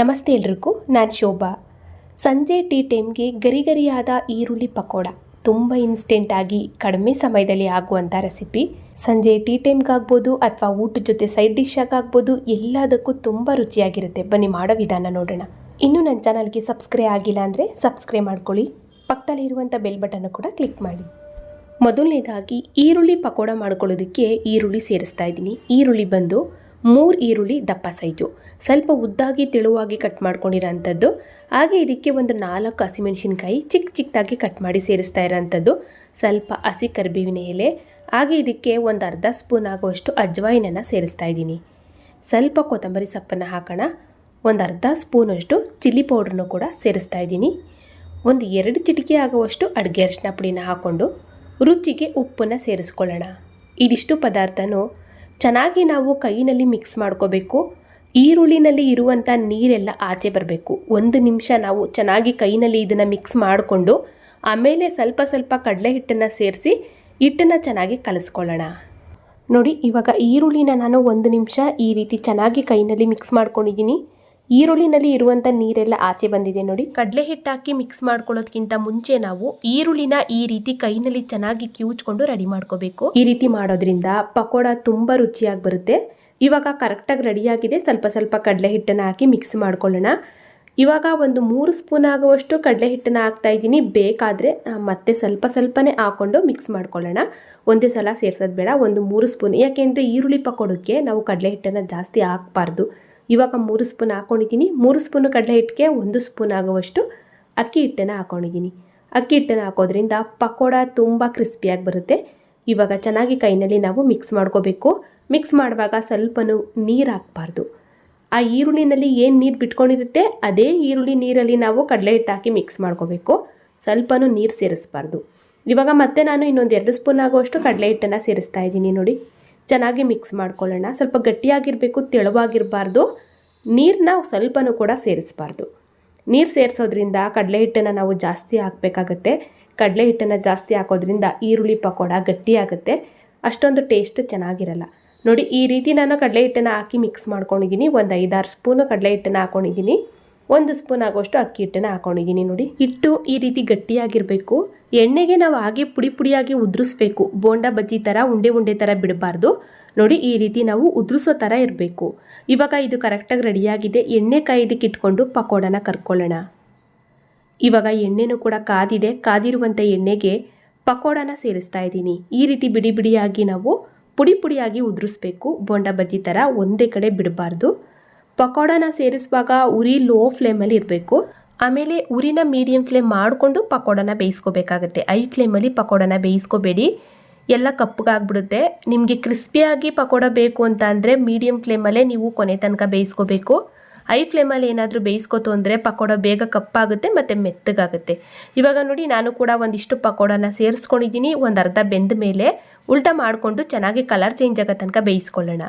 ನಮಸ್ತೆ ಎಲ್ರಿಗೂ, ನಾನು ಶೋಭಾ. ಸಂಜೆ ಟೀ ಟೈಮ್ಗೆ ಗರಿ ಗರಿಯಾದ ಈರುಳ್ಳಿ ಪಕೋಡ ತುಂಬ ಇನ್ಸ್ಟೆಂಟಾಗಿ ಕಡಿಮೆ ಸಮಯದಲ್ಲಿ ಆಗುವಂಥ ರೆಸಿಪಿ ಸಂಜೆ ಟೀ ಟೈಮ್ಗಾಗ್ಬೋದು ಅಥವಾ ಊಟದ ಜೊತೆ ಸೈಡ್ ಡಿಶ್ ಆಗ್ಬೋದು ಎಲ್ಲದಕ್ಕೂ ತುಂಬ ರುಚಿಯಾಗಿರುತ್ತೆ. ಬನ್ನಿ ಮಾಡೋ ವಿಧಾನ ನೋಡೋಣ. ಇನ್ನೂ ನನ್ನ ಚಾನಲ್ಗೆ ಸಬ್ಸ್ಕ್ರೈಬ್ ಆಗಿಲ್ಲ ಅಂದರೆ ಸಬ್ಸ್ಕ್ರೈಬ್ ಮಾಡ್ಕೊಳ್ಳಿ. ಪಕ್ಕದಲ್ಲಿರುವಂಥ ಬೆಲ್ ಬಟನ್ನು ಕೂಡ ಕ್ಲಿಕ್ ಮಾಡಿ. ಮೊದಲನೇದಾಗಿ ಈರುಳ್ಳಿ ಪಕೋಡ ಮಾಡ್ಕೊಳ್ಳೋದಕ್ಕೆ ಈರುಳ್ಳಿ ಸೇರಿಸ್ತಾ ಇದ್ದೀನಿ. ಈರುಳ್ಳಿ ಬಂದು ಮೂರು ಈರುಳ್ಳಿ, ದಪ್ಪ ಸೈಜು. ಸ್ವಲ್ಪ ಉದ್ದಾಗಿ ತೆಳುವಾಗಿ ಕಟ್ ಮಾಡ್ಕೊಂಡಿರೋಂಥದ್ದು. ಹಾಗೆ ಇದಕ್ಕೆ ಒಂದು ನಾಲ್ಕು ಹಸಿಮೆಣಸಿನ್ಕಾಯಿ ಚಿಕ್ಕ ಚಿಕ್ಕದಾಗಿ ಕಟ್ ಮಾಡಿ ಸೇರಿಸ್ತಾ ಇರೋಂಥದ್ದು. ಸ್ವಲ್ಪ ಹಸಿ ಕರಿಬೇವಿನ ಎಲೆ, ಹಾಗೆ ಇದಕ್ಕೆ ಒಂದು ಅರ್ಧ ಸ್ಪೂನ್ ಆಗುವಷ್ಟು ಅಜ್ವಾಯಿನನ್ನು ಸೇರಿಸ್ತಾ ಇದ್ದೀನಿ. ಸ್ವಲ್ಪ ಕೊತ್ತಂಬರಿ ಸೊಪ್ಪನ್ನು ಹಾಕೋಣ. ಒಂದು ಅರ್ಧ ಸ್ಪೂನಷ್ಟು ಚಿಲ್ಲಿ ಪೌಡ್ರನ್ನು ಕೂಡ ಸೇರಿಸ್ತಾ ಇದ್ದೀನಿ. ಒಂದು ಎರಡು ಚಿಟಿಕೆ ಆಗುವಷ್ಟು ಅಡುಗೆ ಅರಿಶಿನ ಪುಡಿನ ಹಾಕ್ಕೊಂಡು ರುಚಿಗೆ ಉಪ್ಪನ್ನು ಸೇರಿಸ್ಕೊಳ್ಳೋಣ. ಇದಿಷ್ಟು ಪದಾರ್ಥನೂ ಚೆನ್ನಾಗಿ ನಾವು ಕೈನಲ್ಲಿ ಮಿಕ್ಸ್ ಮಾಡ್ಕೋಬೇಕು. ಈರುಳ್ಳಿನಲ್ಲಿ ಇರುವಂಥ ನೀರೆಲ್ಲ ಆಚೆ ಬರಬೇಕು. ಒಂದು ನಿಮಿಷ ನಾವು ಚೆನ್ನಾಗಿ ಕೈನಲ್ಲಿ ಇದನ್ನು ಮಿಕ್ಸ್ ಮಾಡಿಕೊಂಡು, ಆಮೇಲೆ ಸ್ವಲ್ಪ ಸ್ವಲ್ಪ ಕಡಲೆ ಹಿಟ್ಟನ್ನು ಸೇರಿಸಿ ಹಿಟ್ಟನ್ನು ಚೆನ್ನಾಗಿ ಕಲಿಸ್ಕೊಳ್ಳೋಣ. ನೋಡಿ, ಇವಾಗ ಈರುಳ್ಳಿನ ನಾನು ಒಂದು ನಿಮಿಷ ಈ ರೀತಿ ಚೆನ್ನಾಗಿ ಕೈನಲ್ಲಿ ಮಿಕ್ಸ್ ಮಾಡ್ಕೊಂಡಿದ್ದೀನಿ. ಈರುಳ್ಳಿನಲ್ಲಿ ಇರುವಂಥ ನೀರೆಲ್ಲ ಆಚೆ ಬಂದಿದೆ ನೋಡಿ. ಕಡಲೆ ಹಿಟ್ಟು ಹಾಕಿ ಮಿಕ್ಸ್ ಮಾಡ್ಕೊಳ್ಳೋದಕ್ಕಿಂತ ಮುಂಚೆ ನಾವು ಈರುಳ್ಳಿನ ಈ ರೀತಿ ಕೈನಲ್ಲಿ ಚೆನ್ನಾಗಿ ಕಿವುಚ್ಕೊಂಡು ರೆಡಿ ಮಾಡ್ಕೋಬೇಕು. ಈ ರೀತಿ ಮಾಡೋದ್ರಿಂದ ಪಕೋಡ ತುಂಬ ರುಚಿಯಾಗಿ ಬರುತ್ತೆ. ಇವಾಗ ಕರೆಕ್ಟಾಗಿ ರೆಡಿಯಾಗಿದೆ ಸ್ವಲ್ಪ ಸ್ವಲ್ಪ ಕಡಲೆ ಹಿಟ್ಟನ್ನು ಹಾಕಿ ಮಿಕ್ಸ್ ಮಾಡ್ಕೊಳ್ಳೋಣ. ಇವಾಗ ಒಂದು ಮೂರು ಸ್ಪೂನ್ ಆಗುವಷ್ಟು ಕಡಲೆ ಹಿಟ್ಟನ್ನು ಹಾಕ್ತಾ ಇದ್ದೀನಿ. ಬೇಕಾದರೆ ಮತ್ತೆ ಸ್ವಲ್ಪ ಸ್ವಲ್ಪನೇ ಹಾಕ್ಕೊಂಡು ಮಿಕ್ಸ್ ಮಾಡ್ಕೊಳ್ಳೋಣ. ಒಂದೇ ಸಲ ಸೇರ್ಸೋದು ಬೇಡ. ಒಂದು ಮೂರು ಸ್ಪೂನ್ ಯಾಕೆಂದರೆ ಈರುಳ್ಳಿ ಪಕೋಡಕ್ಕೆ ನಾವು ಕಡಲೆ ಹಿಟ್ಟನ್ನು ಜಾಸ್ತಿ ಹಾಕಬಾರ್ದು. ಇವಾಗ ಮೂರು ಸ್ಪೂನ್ ಹಾಕ್ಕೊಂಡಿದ್ದೀನಿ ಮೂರು ಸ್ಪೂನು ಕಡಲೆ ಹಿಟ್ಟಿಗೆ, ಒಂದು ಸ್ಪೂನ್ ಆಗುವಷ್ಟು ಅಕ್ಕಿ ಹಿಟ್ಟನ್ನು ಹಾಕ್ಕೊಂಡಿದ್ದೀನಿ ಅಕ್ಕಿ ಹಿಟ್ಟನ್ನು ಹಾಕೋದ್ರಿಂದ ಪಕೋಡ ತುಂಬ ಕ್ರಿಸ್ಪಿಯಾಗಿ ಬರುತ್ತೆ. ಇವಾಗ ಚೆನ್ನಾಗಿ ಕೈನಲ್ಲಿ ನಾವು ಮಿಕ್ಸ್ ಮಾಡ್ಕೋಬೇಕು. ಮಿಕ್ಸ್ ಮಾಡುವಾಗ ಸ್ವಲ್ಪನೂ ನೀರು ಹಾಕಬಾರ್ದು. ಆ ಈರುಳ್ಳಿನಲ್ಲಿ ಏನು ನೀರು ಬಿಟ್ಕೊಂಡಿರುತ್ತೆ, ಅದೇ ಈರುಳ್ಳಿ ನೀರಲ್ಲಿ ನಾವು ಕಡಲೆ ಹಿಟ್ಟು ಹಾಕಿ ಮಿಕ್ಸ್ ಮಾಡ್ಕೋಬೇಕು. ಸ್ವಲ್ಪನೂ ನೀರು ಸೇರಿಸ್ಬಾರ್ದು. ಇವಾಗ ಮತ್ತೆ ನಾನು ಇನ್ನೊಂದು ಎರಡು ಸ್ಪೂನ್ ಆಗುವಷ್ಟು ಕಡಲೆ ಹಿಟ್ಟನ್ನು ಸೇರಿಸ್ತಾ ಇದ್ದೀನಿ ನೋಡಿ. ಚೆನ್ನಾಗಿ ಮಿಕ್ಸ್ ಮಾಡ್ಕೊಳ್ಳೋಣ. ಸ್ವಲ್ಪ ಗಟ್ಟಿಯಾಗಿರಬೇಕು, ತೆಳುವಾಗಿರಬಾರ್ದು. ನೀರನ್ನ ಸ್ವಲ್ಪನೂ ಕೂಡ ಸೇರಿಸಬಾರ್ದು. ನೀರು ಸೇರಿಸೋದ್ರಿಂದ ಕಡಲೆ ಹಿಟ್ಟನ್ನು ನಾವು ಜಾಸ್ತಿ ಹಾಕಬೇಕಾಗತ್ತೆ. ಕಡಲೆ ಹಿಟ್ಟನ್ನು ಜಾಸ್ತಿ ಹಾಕೋದ್ರಿಂದ ಈರುಳ್ಳಿ ಪಕೋಡ ಗಟ್ಟಿಯಾಗುತ್ತೆ. ಅಷ್ಟೊಂದು ಟೇಸ್ಟ್ ಚೆನ್ನಾಗಿರಲ್ಲ. ನೋಡಿ, ಈ ರೀತಿ ನಾನು ಕಡಲೆ ಹಿಟ್ಟನ್ನು ಹಾಕಿ ಮಿಕ್ಸ್ ಮಾಡ್ಕೊಂಡಿದ್ದೀನಿ ಒಂದು ಐದಾರು ಸ್ಪೂನು ಕಡಲೆ ಹಿಟ್ಟನ್ನು ಹಾಕ್ಕೊಂಡಿದ್ದೀನಿ ಒಂದು ಸ್ಪೂನ್ ಆಗುವಷ್ಟು ಅಕ್ಕಿ ಹಿಟ್ಟನ್ನು ಹಾಕೊಂಡಿದ್ದೀನಿ ನೋಡಿ. ಹಿಟ್ಟು ಈ ರೀತಿ ಗಟ್ಟಿಯಾಗಿರಬೇಕು. ಎಣ್ಣೆಗೆ ನಾವು ಹಾಗೆ ಪುಡಿ ಪುಡಿಯಾಗಿ ಉದುರಿಸ್ಬೇಕು. ಬೋಂಡ ಬಜ್ಜಿ ಥರ ಉಂಡೆ ಉಂಡೆ ಥರ ಬಿಡಬಾರ್ದು. ನೋಡಿ ಈ ರೀತಿ ನಾವು ಉದುರಿಸೋ ಥರ ಇರಬೇಕು. ಇವಾಗ ಇದು ಕರೆಕ್ಟಾಗಿ ರೆಡಿಯಾಗಿದೆ ಎಣ್ಣೆ ಕಾಯ್ದಕ್ಕೆ ಇಟ್ಕೊಂಡು ಪಕೋಡನ ಕರ್ಕೊಳ್ಳೋಣ. ಇವಾಗ ಎಣ್ಣೆನೂ ಕೂಡ ಕಾದಿದೆ. ಕಾದಿರುವಂಥ ಎಣ್ಣೆಗೆ ಪಕೋಡನ ಸೇರಿಸ್ತಾ ಇದ್ದೀನಿ. ಈ ರೀತಿ ಬಿಡಿ ಬಿಡಿಯಾಗಿ ನಾವು ಪುಡಿ ಪುಡಿಯಾಗಿ ಉದುರಿಸ್ಬೇಕು. ಬೋಂಡ ಬಜ್ಜಿ ಥರ ಒಂದೇ ಕಡೆ ಬಿಡಬಾರ್ದು. ಪಕೋಡನ ಸೇರಿಸುವಾಗ ಉರಿ ಲೋ ಫ್ಲೇಮಲ್ಲಿ ಇರಬೇಕು. ಆಮೇಲೆ ಉರಿನ ಮೀಡಿಯಂ ಫ್ಲೇಮ್ ಮಾಡಿಕೊಂಡು ಪಕೋಡನ ಬೇಯಿಸ್ಕೋಬೇಕಾಗುತ್ತೆ. ಐ ಫ್ಲೇಮಲ್ಲಿ ಪಕೋಡನ ಬೇಯಿಸ್ಕೋಬೇಡಿ. ಎಲ್ಲ ಕಪ್ಪಗಾಗ್ಬಿಡುತ್ತೆ. ನಿಮಗೆ ಕ್ರಿಸ್ಪಿಯಾಗಿ ಪಕೋಡ ಬೇಕು ಅಂತ ಅಂದರೆ ಮೀಡಿಯಂ ಫ್ಲೇಮಲ್ಲೇ ನೀವು ಕೊನೆ ತನಕ ಬೇಯಿಸ್ಕೋಬೇಕು. ಐ ಫ್ಲೇಮಲ್ಲಿ ಏನಾದರೂ ಬೇಯಿಸ್ಕೋತು ಅಂದರೆ ಪಕೋಡ ಬೇಗ ಕಪ್ಪಾಗುತ್ತೆ ಮತ್ತು ಮೆತ್ತಗಾಗುತ್ತೆ. ಇವಾಗ ನೋಡಿ ನಾನು ಕೂಡ ಒಂದಿಷ್ಟು ಪಕೋಡನ ಸೇರಿಸ್ಕೊಂಡಿದ್ದೀನಿ. ಒಂದು ಅರ್ಧ ಬೆಂದ ಮೇಲೆ ಉಲ್ಟಾ ಮಾಡಿಕೊಂಡು ಚೆನ್ನಾಗಿ ಕಲರ್ ಚೇಂಜ್ ಆಗೋ ತನಕ ಬೇಯಿಸ್ಕೊಳ್ಳೋಣ.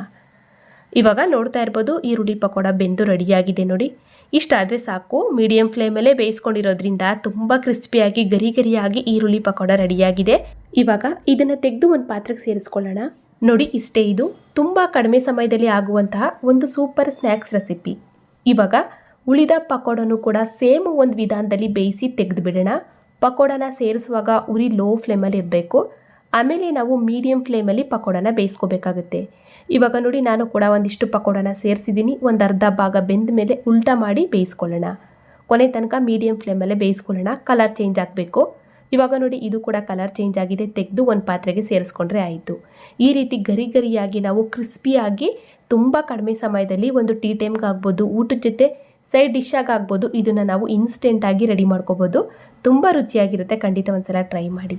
ಇವಾಗ ನೋಡ್ತಾ ಇರ್ಬೋದು ಈರುಳ್ಳಿ ಪಕೋಡ ಬೆಂದು ರೆಡಿಯಾಗಿದೆ ನೋಡಿ. ಇಷ್ಟಾದರೆ ಸಾಕು ಮೀಡಿಯಂ ಫ್ಲೇಮಲ್ಲೇ ಬೇಯಿಸ್ಕೊಂಡಿರೋದ್ರಿಂದ ತುಂಬ ಕ್ರಿಸ್ಪಿಯಾಗಿ ಗರಿ ಗರಿಯಾಗಿ ಈರುಳ್ಳಿ ಪಕೋಡ ರೆಡಿಯಾಗಿದೆ. ಇವಾಗ ಇದನ್ನು ತೆಗೆದು ಒಂದು ಪಾತ್ರೆಗೆ ಸೇರಿಸ್ಕೊಳ್ಳೋಣ. ನೋಡಿ ಇಷ್ಟೇ ಇದು. ತುಂಬ ಕಡಿಮೆ ಸಮಯದಲ್ಲಿ ಆಗುವಂತಹ ಒಂದು ಸೂಪರ್ ಸ್ನ್ಯಾಕ್ಸ್ ರೆಸಿಪಿ ಇವಾಗ ಉಳಿದ ಪಕೋಡನು ಕೂಡ ಸೇಮ್ ಒಂದು ವಿಧಾನದಲ್ಲಿ ಬೇಯಿಸಿ ತೆಗೆದು ಬಿಡೋಣ ಪಕೋಡನ ಸೇರಿಸುವಾಗ ಉರಿ ಲೋ ಫ್ಲೇಮಲ್ಲಿ ಇರಬೇಕು. ಆಮೇಲೆ ನಾವು ಮೀಡಿಯಂ ಫ್ಲೇಮಲ್ಲಿ ಪಕೋಡನ ಬೇಯಿಸ್ಕೋಬೇಕಾಗುತ್ತೆ. ಇವಾಗ ನೋಡಿ ನಾನು ಕೂಡ ಒಂದಿಷ್ಟು ಪಕೋಡನ ಸೇರಿಸಿದ್ದೀನಿ. ಒಂದು ಅರ್ಧ ಭಾಗ ಬೆಂದ ಮೇಲೆ ಉಲ್ಟಾ ಮಾಡಿ ಬೇಯಿಸ್ಕೊಳ್ಳೋಣ. ಕೊನೆ ತನಕ ಮೀಡಿಯಂ ಫ್ಲೇಮಲ್ಲೇ ಬೇಯಿಸ್ಕೊಳ್ಳೋಣ. ಕಲರ್ ಚೇಂಜ್ ಆಗಬೇಕು. ಇವಾಗ ನೋಡಿ ಇದು ಕೂಡ ಕಲರ್ ಚೇಂಜ್ ಆಗಿದೆ. ತೆಗೆದು ಒಂದು ಪಾತ್ರೆಗೆ ಸೇರಿಸ್ಕೊಂಡ್ರೆ ಆಯಿತು. ಈ ರೀತಿ ಗರಿ ಗರಿಯಾಗಿ ನಾವು ಕ್ರಿಸ್ಪಿಯಾಗಿ ತುಂಬ ಕಡಿಮೆ ಸಮಯದಲ್ಲಿ ಒಂದು ಟೀ ಟೈಮ್ಗೆ ಆಗ್ಬೋದು. ಊಟದ ಜೊತೆ ಸೈಡ್ ಡಿಶ್ಶಾಗಿ ಆಗ್ಬೋದು. ಇದನ್ನು ನಾವು ಇನ್ಸ್ಟೆಂಟಾಗಿ ರೆಡಿ ಮಾಡ್ಕೋಬೋದು. ತುಂಬ ರುಚಿಯಾಗಿರುತ್ತೆ. ಖಂಡಿತ ಒಂದ್ಸಲ ಟ್ರೈ ಮಾಡಿ.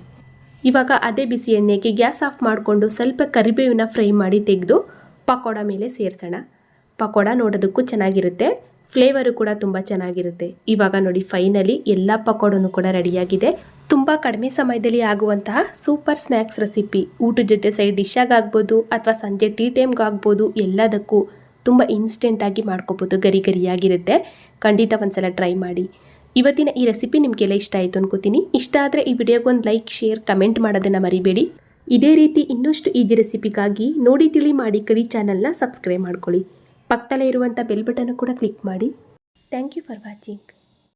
ಇವಾಗ ಅದೇ ಬಿಸಿ ಎಣ್ಣೆಗೆ ಗ್ಯಾಸ್ ಆಫ್ ಮಾಡಿಕೊಂಡು ಸ್ವಲ್ಪ ಕರಿಬೇವಿನ ಫ್ರೈ ಮಾಡಿ ತೆಗೆದು ಪಕೋಡ ಮೇಲೆ ಸೇರಿಸೋಣ. ಪಕೋಡ ನೋಡೋದಕ್ಕೂ ಚೆನ್ನಾಗಿರುತ್ತೆ. ಫ್ಲೇವರು ಕೂಡ ತುಂಬ ಚೆನ್ನಾಗಿರುತ್ತೆ. ಇವಾಗ ನೋಡಿ ಫೈನಲಿ ಎಲ್ಲ ಪಕೋಡನೂ ಕೂಡ ರೆಡಿಯಾಗಿದೆ ತುಂಬ ಕಡಿಮೆ ಸಮಯದಲ್ಲಿ ಆಗುವಂತಹ ಸೂಪರ್ ಸ್ನ್ಯಾಕ್ಸ್ ರೆಸಿಪಿ ಊಟದ ಜೊತೆ ಸೈಡ್ ಡಿಶ್ಶಾಗಬೋದು ಅಥವಾ ಸಂಜೆ ಟೀ ಟೈಮ್ಗೆ ಆಗ್ಬೋದು, ಎಲ್ಲದಕ್ಕೂ ತುಂಬ ಇನ್ಸ್ಟೆಂಟಾಗಿ ಮಾಡ್ಕೋಬೋದು. ಗರಿ ಗರಿಯಾಗಿರುತ್ತೆ. ಖಂಡಿತ ಒಂದ್ಸಲ ಟ್ರೈ ಮಾಡಿ. ಇವತ್ತಿನ ಈ ರೆಸಿಪಿ ನಿಮಗೆಲ್ಲ ಇಷ್ಟ ಆಯಿತು ಅನ್ಕೋತೀನಿ. ಇಷ್ಟ ಆದರೆ ಈ ವಿಡಿಯೋಗೊಂದು ಲೈಕ್ ಶೇರ್ ಕಮೆಂಟ್ ಮಾಡೋದನ್ನು ಮರಿಬೇಡಿ. ಇದೇ ರೀತಿ ಇನ್ನಷ್ಟು ಈಜಿ ರೆಸಿಪಿಗಾಗಿ ನೋಡಿ, ತಿಳಿ ಮಾಡಿ ಕಲಿ ಚಾನಲ್ನ ಸಬ್ಸ್ಕ್ರೈಬ್ ಮಾಡ್ಕೊಳ್ಳಿ. ಪಕ್ಕದಲ್ಲೇ ಇರುವಂಥ ಬೆಲ್ ಬಟನ್ ಕೂಡ ಕ್ಲಿಕ್ ಮಾಡಿ. Thank you for watching